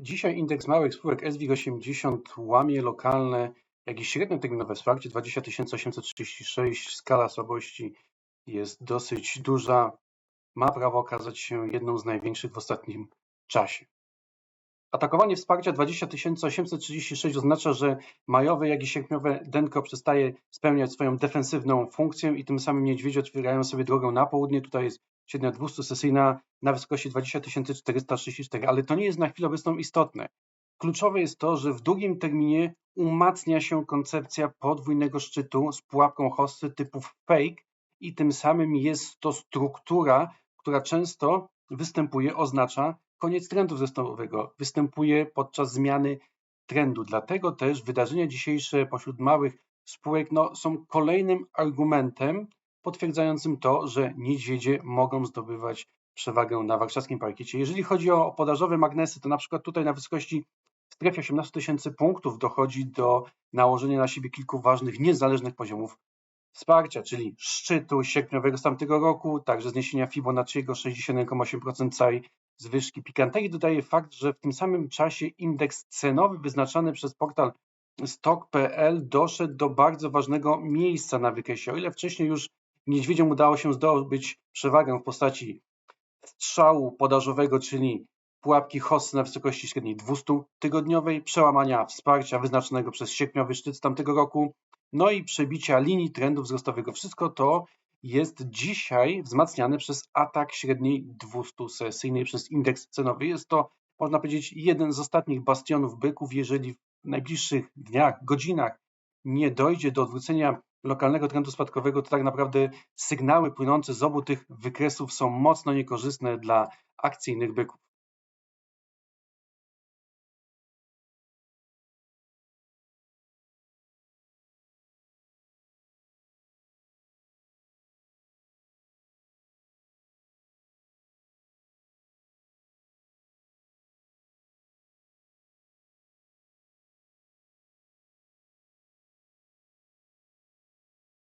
Dzisiaj indeks małych spółek SWIG 80 łamie lokalne, jak i średnioterminowe wsparcie 20 836. Skala słabości jest dosyć duża. Ma prawo okazać się jedną z największych w ostatnim czasie. Atakowanie wsparcia 20 836 oznacza, że majowe, jak i sierpniowe denko przestaje spełniać swoją defensywną funkcję i tym samym niedźwiedzie otwierają sobie drogę na południe. Tutaj jest średnia 200 sesyjna na wysokości 20 434, ale to nie jest na chwilę obecną istotne. Kluczowe jest to, że w długim terminie umacnia się koncepcja podwójnego szczytu z pułapką hossy typów fake i tym samym jest to struktura, która często występuje, oznacza koniec trendu wzrostowego, występuje podczas zmiany trendu. Dlatego też wydarzenia dzisiejsze pośród małych spółek no, są kolejnym argumentem potwierdzającym to, że niedźwiedzie mogą zdobywać przewagę na warszawskim parkiecie. Jeżeli chodzi o podażowe magnesy, to na przykład tutaj na wysokości w strefie 18 tysięcy punktów dochodzi do nałożenia na siebie kilku ważnych, niezależnych poziomów wsparcia, czyli szczytu sierpniowego z tamtego roku, także zniesienia Fibonacciego 61,8% całej zwyżki pikanterii. Dodaje fakt, że w tym samym czasie indeks cenowy wyznaczany przez portal stock.pl doszedł do bardzo ważnego miejsca na wykresie. O ile wcześniej już niedźwiedziom udało się zdobyć przewagę w postaci strzału podażowego, czyli pułapki HOS na wysokości średniej 200-tygodniowej, przełamania wsparcia wyznaczonego przez sierpniowy szczyt z tamtego roku, no i przebicia linii trendu wzrostowego. Wszystko to jest dzisiaj wzmacniane przez atak średniej 200-sesyjnej przez indeks cenowy. Jest to, można powiedzieć, jeden z ostatnich bastionów byków. Jeżeli w najbliższych dniach, godzinach nie dojdzie do odwrócenia lokalnego trendu spadkowego, to tak naprawdę sygnały płynące z obu tych wykresów są mocno niekorzystne dla akcyjnych byków.